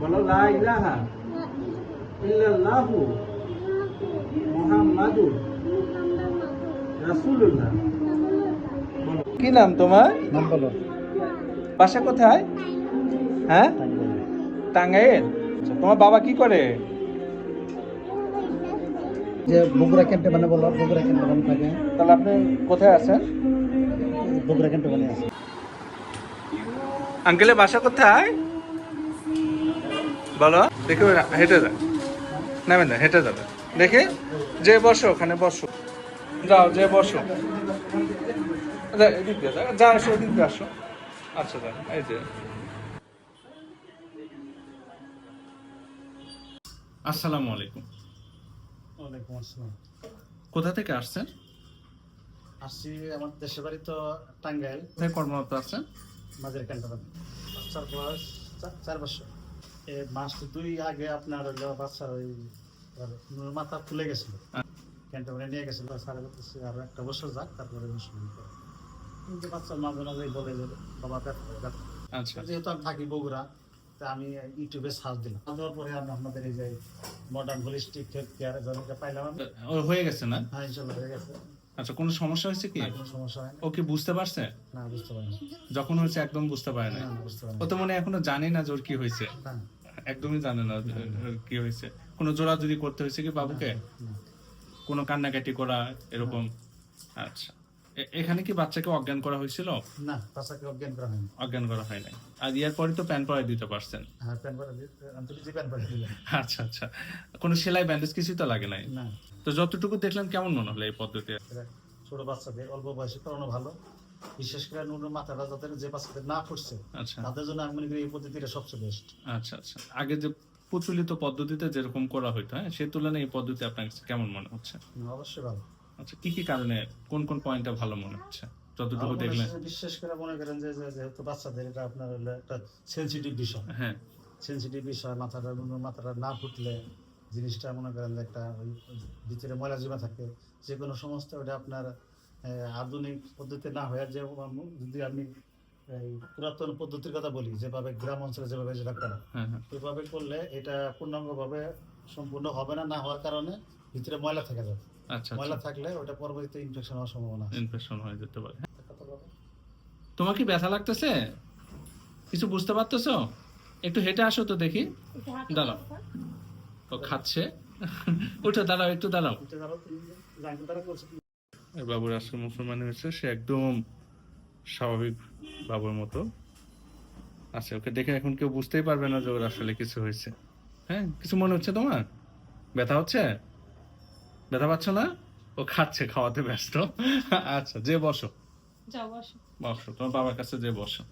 বলো লা ইলাহা ইল্লাল্লাহু মুহাম্মাদুর রাসূলুল্লাহ। কি নাম তোমার? নাম বলো বাসা কোথায়? হ্যাঁ? টাঙ্গাইল। আচ্ছা, তোমার বাবা কি করে? যে বগুড়া ক্যান্টে মানে বলো বগুড়া ক্যান্টে মানে থাকে। তাহলে আপনি কোথায় আছেন? বগুড়া ক্যান্টে মানে আছে। আঙ্কেলের বাসা কোথায়? বলো দেখে হেঁটে যান নামেন না হেঁটে যাবে। দেখে যে বসো ওখানে বসো। যাও যে বসো। এদিক দিয়ে যা আসো দিয়ে আসো। আচ্ছা যান এই যে। আসসালামু আলাইকুম। ওয়ালাইকুম আসসালাম। কোথা থেকে আসছেন? আসছি আমার দেশের বাড়ি তো টাঙ্গাইল। কর্মরত আছেন? মাঝের ক্যান্টে মানে বাচ্চার চার বছর। মাস দুই আগে আপনার বাচ্চার ওই মাথা ফুলে গেছিল। মানে নিয়ে গেছিল সাড়ে বলতেছে আর একটা বছর যাক তারপরে মুসলিম করে কিন্তু বাচ্চার মাঝে মাঝে বলে যে বাবা ব্যথা। আচ্ছা। যেহেতু আমি থাকি বগুড়া তা আমি ইউটিউবে সার্চ দিলাম। দেওয়ার পরে আমি আপনাদের এই যে মডার্ন হোলিস্টিক হেলথ কেয়ার জনকে পাইলাম হয়ে গেছে না? হ্যাঁ ইনশাল্লাহ হয়ে গেছে। আচ্ছা কোনো সমস্যা হয়েছে কি? সমস্যা হয় না ও কি বুঝতে পারছে? না বুঝতে পারি যখন হয়েছে একদম বুঝতে পারে না ও তো মনে হয় এখনও জানে না জোর কি হয়েছে। হ্যাঁ, একদমই জানে না কি হয়েছে। কোনো জোড়া যদি করতে হয়েছে কি বাবুকে? কোনো কান্নাকাটি করা এরকম? আচ্ছা। এখানে কি বাচ্চাকে অজ্ঞান করা হয়েছিল? না বাচ্চাকে অজ্ঞান করা হয়নি। অজ্ঞান করা হয় নাই। আর ইয়ার পরে তো প্যান পরাই দিতে পারছেন। হ্যাঁ প্যান করে আমি তো যে প্যান দিলাম। আচ্ছা আচ্ছা। কোনো সেলাই ব্যান্ডেজ কিছুই তো লাগে নাই? না। তো যতটুকু দেখলেন কেমন মনে হলো এই পদ্ধতি? ছোট বাচ্চাদের অল্প বয়সে করানো ভালো। বিশেষ করে নুন মাথাটা যাদের যে বাচ্চাদের না ফুটছে আচ্ছা। তাদের জন্য আমি মনে করি এই পদ্ধতিটা সবচেয়ে বেস্ট আচ্ছা আচ্ছা। আগে যে প্রচলিত পদ্ধতিতে যেরকম করা হইতো হ্যাঁ সেই তুলনায় এই পদ্ধতি আপনার কাছে কেমন মনে হচ্ছে? অবশ্যই ভালো। আচ্ছা কি কি কারণে কোন কোন পয়েন্টটা ভালো মনে হচ্ছে? যতটুকু দেখলেন। বিশেষ করে মনে করেন যে যেহেতু বাচ্চাদের এটা আপনার হলো একটা সেন্সিটিভ বিষয়। হ্যাঁ। সেন্সিটিভ বিষয় মাথাটা নুন মাথাটা না ফুটলে জিনিসটা মনে করেন যে একটা ওই ভিতরে ময়লা জমা থাকে যে কোনো সমস্ত ওটা আপনার আধুনিক পদ্ধতি না হয়ে যে যদি আমি এই পুরাতন পদ্ধতির কথা বলি যেভাবে গ্রাম অঞ্চলে যেভাবে যেটা করে হ্যাঁ হ্যাঁ। করলে এটা পূর্ণাঙ্গভাবে সম্পূর্ণ হবে না না হওয়ার কারণে ভিতরে ময়লা থেকে যাবে। আচ্ছা ময়লা আচ্ছা। থাকলে ওটা পরবর্তীতে ইনফেকশন হওয়ার সম্ভাবনা ইনফেকশন হয়ে যেতে পারে। কথা বলো। তোমার কি ব্যথা লাগতেছে? কিছু বুঝতে পারতেছো? একটু হেঁটে আসো তো দেখি। দাঁড়াও। ও খাচ্ছে। উঠো দাঁড়াও একটু দাঁড়াও। বাবুর আজকে মুসলমান হয়েছে সে একদম স্বাভাবিক বাবুর মতো আছে। ওকে দেখে এখন কেউ বুঝতেই পারবে না যে ওর আসলে কিছু হয়েছে। হ্যাঁ কিছু মনে হচ্ছে তোমার? ব্যথা হচ্ছে? ব্যথা পাচ্ছ না? ও খাচ্ছে খাওয়াতে ব্যস্ত। আচ্ছা যে বসো। বসো তোমার বাবার কাছে যে বসো।